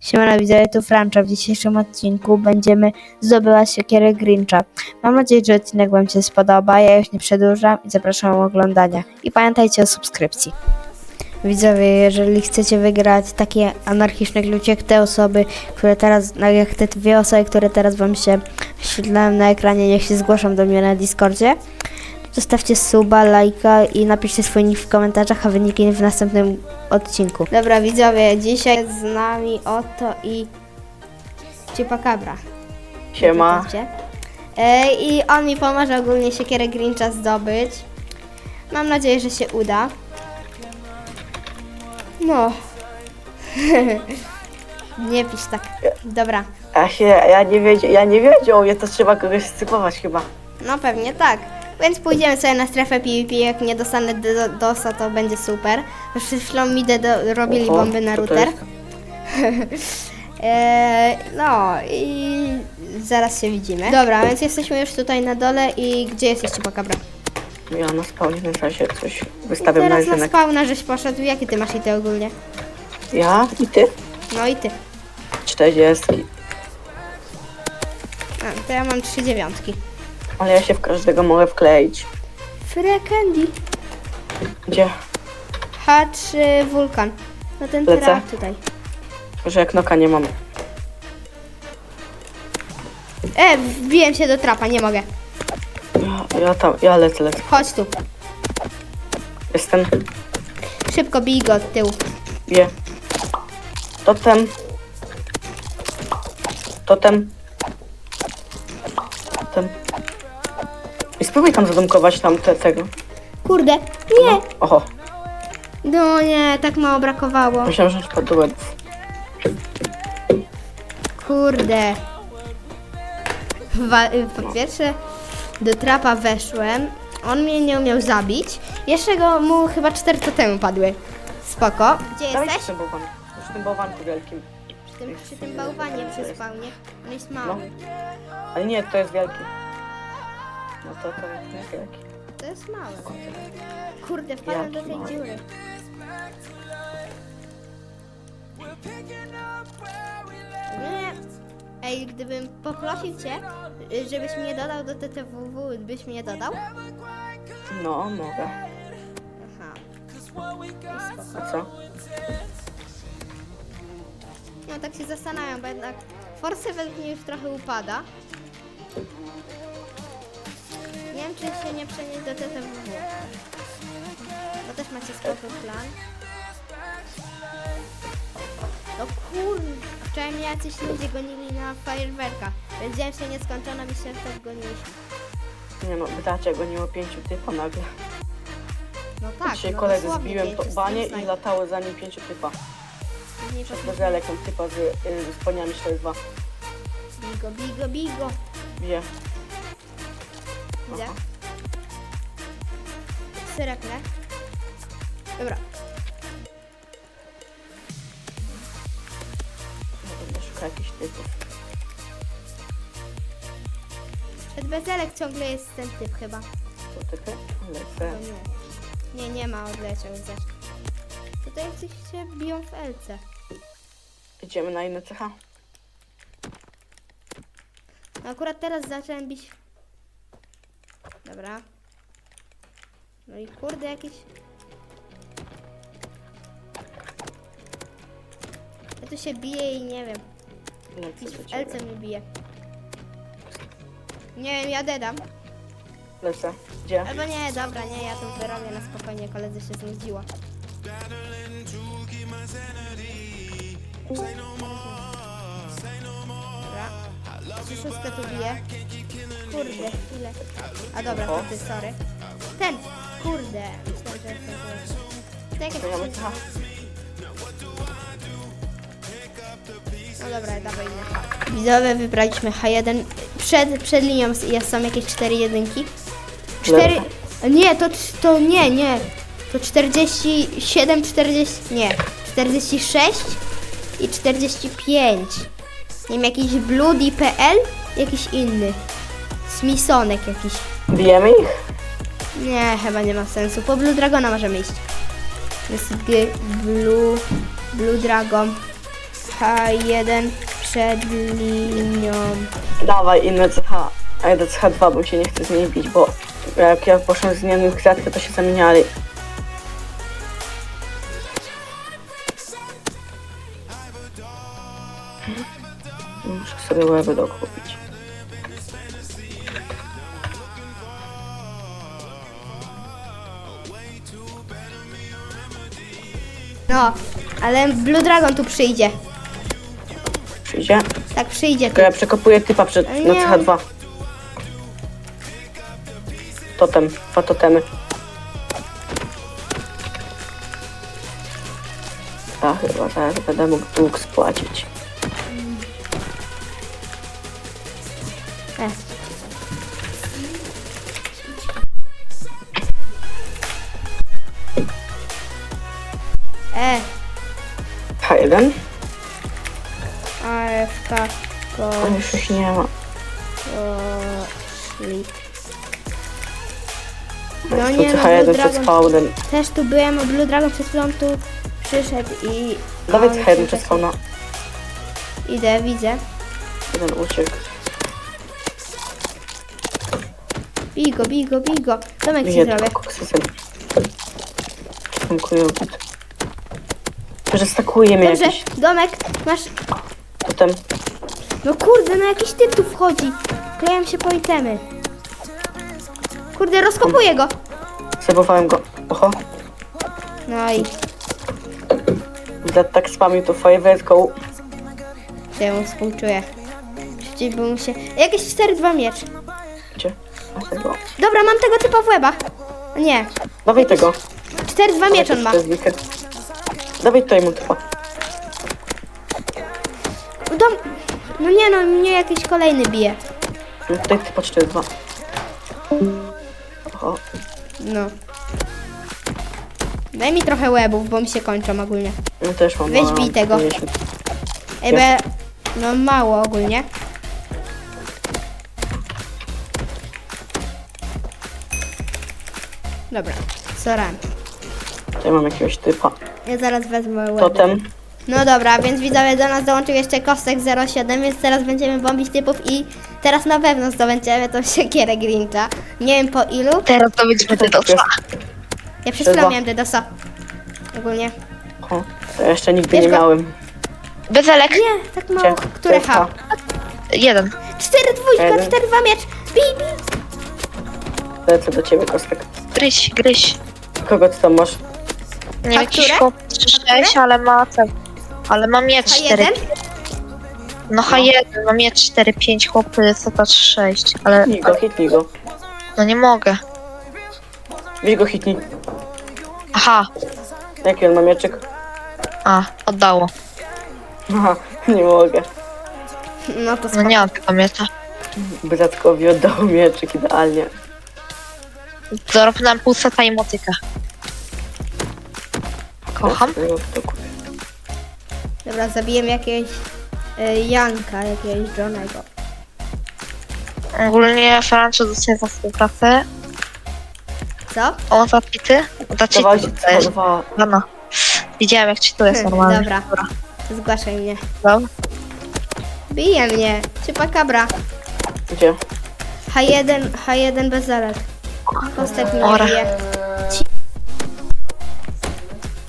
Siemano widzowie, tu Francho. W dzisiejszym odcinku będziemy zdobywać siekierę Grincha. Mam nadzieję, że odcinek Wam się spodoba. Ja już nie przedłużam i zapraszam do oglądania. I pamiętajcie o subskrypcji. Widzowie, jeżeli chcecie wygrać takie anarchiczne klucze jak te osoby, które teraz, no jak te dwie osoby, które teraz Wam się wyświetlają na ekranie, niech się zgłoszą do mnie na Discordzie. Zostawcie suba, lajka i napiszcie swój nick w komentarzach, a wyniki w następnym odcinku. Dobra widzowie, dzisiaj jest z nami Oto i Ciupakabra. Siema. E, I on mi pomoże ogólnie siekierę Grincha zdobyć. Mam nadzieję, że się uda. No. nie pisz tak. Dobra. Ja się, ja nie wiedział, ja nie wiedział, ja to trzeba kogoś stypować chyba. No pewnie tak. Więc pójdziemy sobie na strefę PvP, jak nie dostanę do, dosa, to będzie super. Chwilą mi do, robili Oho, bomby na router. Eee, no i zaraz się widzimy. Dobra, więc jesteśmy już tutaj na dole i gdzie jesteś Chupacabra? Ja na spawnie w razie coś wystawiam na Teraz na rynek. spawna żeś poszedł. Jakie ty masz ity ogólnie? Ja i ty? No i ty. 40. A, to ja mam trzy dziewiątki. Ale ja się w każdego mogę wkleić. Free Candy. Gdzie? H3 Wulkan. No ten Lecę. tutaj. Że jak noka nie mam. E, wbiłem się do trapa, nie mogę. Ja, ja tam, ja lecę, lecę. Chodź tu. Jestem, Szybko bij go od tyłu. je. Totem. Totem. Spróbuj tam zadomkować tam te, tego. Kurde, nie! Oho, No nie, tak mało brakowało. pod do łebów. Kurde. Wa- y, po pierwsze, do trapa weszłem. On mnie nie umiał zabić. Jeszcze go mu chyba cztery totemy padły. Spoko. Gdzie Dawajcie jesteś? tym bałwan. Przy tym bałwanku wielkim. Przy tym, przy tym bałwanie przy spawnie. On jest No. mały. Ale nie, to jest wielki. No to to jest nie wielki. To jest małe. Kurde, wpadłem do Jaki tej mały? dziury. Nie. Ej, gdybym poprosił cię, y, żebyś mnie dodał do TTWW, byś mnie dodał? No, mogę. Aha. A co? No tak się zastanawiam, bo jednak Force według mnie już trochę upada. Nie wiem, czy się nie przenieść do TTWW. Bo też macie spoko plan. No kur... Wczoraj mnie jacyś ludzie gonili na fajerwerka. Więc wziąłem się nieskończoną i się w to wgoniliśmy. Nie no, pytacie, goniło pięciu typa nagle. No tak, Dzisiaj no kolegę dosłownie, zbiłem to z banie i znaj- latało za nim pięciu typa. Poszliśmy- Bezelek tam typa z, y, z paniami 4-2. Bigo, bigo, bigo. Wie. Widzę. Nie? Dobra. Ja będę szukał jakichś typów. Przed bezelek ciągle jest ten typ chyba. Typy? No Lecę. nie. Nie, ma, odleciał zeszł. Tutaj jacyś się biją w Elce. Idziemy na inne cecha. No akurat teraz zacząłem bić. Dobra. No i kurde jakiś... Ja tu się biję i nie wiem. Lecę Jakiś w. Elce mnie bije. Nie wiem, ja dedam. Lecę. Gdzie? Albo nie, dobra, nie, ja to wyrobię na spokojnie, koledzy się znudziło. Czy szóstkę tu bije? Kurde, ile? A dobra, to ty, sorry. Ten! Kurde! Myślałem, że cecha. No dobra, dawaj. Widzowie, wybraliśmy H1. Przed, przed linią jest- są jakieś cztery jedynki. Cztery... Nie, to, to nie, nie. To 47, 40... Nie. 46 i 45. Nie wiem, jakiś Bloody.pl? Jakiś inny. Smisonek jakiś. Bijemy ich? Nie, chyba nie ma sensu. Po Blue Dragona możemy iść. Jest G, Blue, Blue Dragon. H1 przed linią. Dawaj inne CH. A ja do CH2, bo mi się nie chce z niej bić, bo jak ja poszłem z innym kwiatkę, to się zamieniali. Muszę sobie łeby dokupić. No, ale Blue Dragon tu przyjdzie. Przyjdzie? Tak, przyjdzie tu. Tylko ja przekopuję typa przed, na nie. CH2. Totem, dwa totemy. A chyba zaraz będę mógł dług spłacić. H1? AFK, A już ich nie ma. poszli. No No nie, no, H1 Blue przed Dragon- spawnem. Też tu byłem, a Blue Dragon przed chwilą tu przyszedł i... Dawaj on H1 przyszedł. przed spawna. Idę, widzę. Jeden uciekł. Bij go, bij go, bij go. Tomek ci Nie, zrobię. tylko koksysem. Dziękuję. Że stakuje mnie Dobrze, jakiś Domek, masz... totem. No kurde, no jakiś typ tu wchodzi. Klejam się po itemy. Kurde, rozkopuję go. Zabowałem go. Oho. No i tak spamił to fajerwerką. ja mu współczuję. Przecież by mu się... Jakieś 4-2 miecz. Gdzie? A tego. Dobra, mam tego typa w łeba. Nie, Dawaj tego. 4-2 miecz on ma. To jest. Dawaj tutaj mu typa. Dom... No nie no, mnie jakiś kolejny bije. No Tutaj typa 4-2. Oho. No. Daj mi trochę łebów, bo mi się kończą ogólnie. No też mam. Weź bij tego. 50. Ej, be... No mało ogólnie. Dobra, soran. Tutaj mam jakiegoś typa. Ja zaraz wezmę łeby. Totem. No dobra, więc widzowie do nas dołączył jeszcze Kostek 07, więc teraz będziemy bombić typów i teraz na pewno zdobędziemy tą siekierę Grincha. Nie wiem po ilu. Teraz to będzie DDoSa. Ja przez chwilę Chyba. miałem DDoSa. Ogólnie. O, to ja jeszcze nigdy Wiesz nie go- miałem. Bezelek. Nie, tak mało. Gdzie? Które To H? Jeden. 4 dwójka, Jeden. 4 2 miecz. Bij, bij. Lecę do ciebie, Kostek. Gryź, gryź. Kogo ty tam masz? Nie wiem, A jakiś chłop 3-6, ale ma ten. Ale ma miecz 4. H1? No H1, ma miecz 4-5, chłopy CT 6, ale Hitnij go, hitnij go. no nie mogę. Weź go hitnij. Aha, Jaki on ma mieczyk? a, oddało. Aha, nie mogę. No to No spoko. nie mam tego miecza. Bratkowi oddał mieczyk idealnie. Zarobiłem pół seta i motykę. Kocham. Dobra, zabiję jakiegoś y, Janka, jakiegoś Johnego. Ogólnie Franco dostaje za współpracę. Co? On za cheaty? Za cheaty to jest. dwa. Rana. Widziałem jak cheatuje jest normalnie. Dobra, to zgłaszaj mnie. Dobra. Bije mnie. Ciupakabra. Gdzie? H1, H1 bez zalet. Kostek mnie Ora. bije.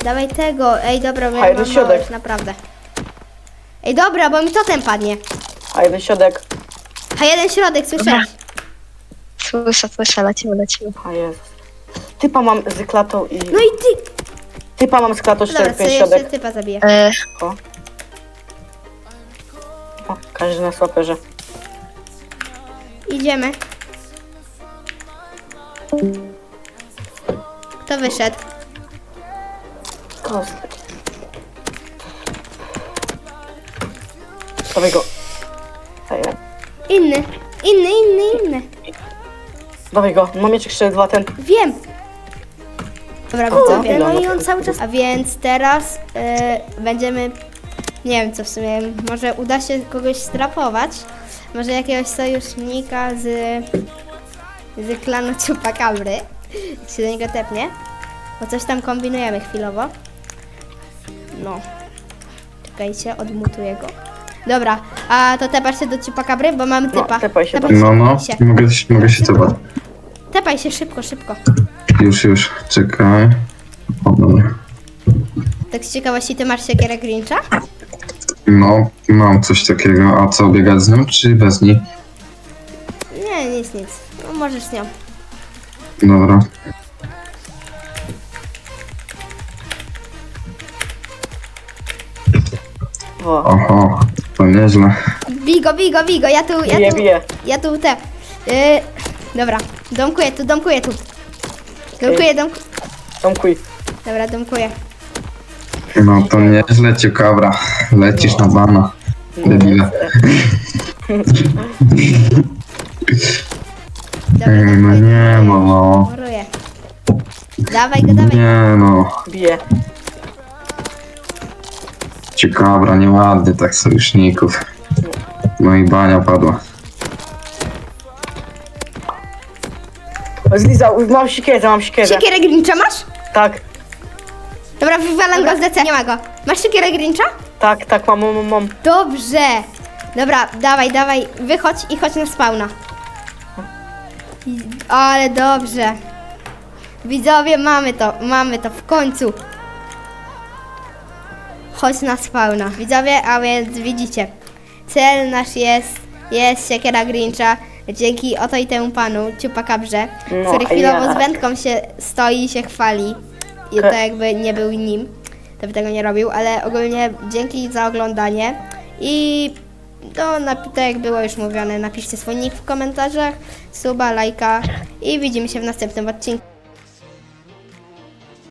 Dawaj tego. Ej, dobra, bo ja H1 mam mało już, naprawdę. Ej, dobra, bo mi totem padnie. A jeden środek. H1 środek, słyszałeś? Słyszę, słyszę, lecimy, lecimy. A Jezus. Typa mam z klatą i... No i ty. Typa mam z klatą Dobra, 4-5 sobie jeszcze środek. typa zabiję. E, O. o, każdy na słaperze. Idziemy. Kto wyszedł? Kostek. Dawaj go. Daj, Inny. Inny, inny, inny. dawaj go. Mam mieczek 4-2 ten. Wiem. Dobra, widzowie. ile No i ma on cały czas. A więc teraz e, będziemy. Nie wiem co w sumie. Może uda się kogoś strapować. Może jakiegoś sojusznika z. z klanu Chupacabry. Jak się do niego tepnie. Bo coś tam kombinujemy chwilowo. No. Czekajcie, odmutuję go. Dobra, a to tepasz się do Chupacabry, bo mamy No, typa. tepaj się, No, no, się. mogę, mogę się zobaczyć. Tepaj się szybko, szybko. Już, już, czekaj. O, dobra. Tak z ciekawości, ty masz siekierę Grincha? No, mam coś takiego. A co, biegać z nią, czy bez niej? Nie, nic, nic. No możesz z nią. Dobra. O, Oho, to nieźle. Bigo, bigo, bigo, ja tu, ja bije, tu, bije. ja tu te. Yy, dobra, domkuję tu, domkuję tu. Domkuję, domku... Tomkuj. Dobra, domkuję. No to nieźle, ciekawra. Lecisz na bana. Debile. Dobra, Ej, no domkuję, nie, domkuję. no, no. Moruję. Dawaj go, dawaj. Nie no. Bije. Ciekawra, nieładnie tak sojuszników. No i bania padła. Zlizał, mam siekierę, mam siekierę. Siekierę Grincha masz? Tak, Dobra, wywalam go z DC. Nie ma go. Masz siekierę Grincha? tak, tak, mam, mam, mam. Dobrze. Dobra, dawaj, dawaj, wychodź i chodź na spawna. I- Ale dobrze. Widzowie, mamy to, mamy to w końcu. Chodź na spawna. Widzowie, a więc widzicie, cel nasz jest, jest siekiera Grincha. Dzięki oto i temu panu, Ciupakabrze, No, który chwilowo jak? z wędką się stoi i się chwali. I to jakby nie był nim, to by tego nie robił, ale ogólnie dzięki za oglądanie i to, tak jak było już mówione, napiszcie swój nick w komentarzach, suba, lajka i widzimy się w następnym odcinku.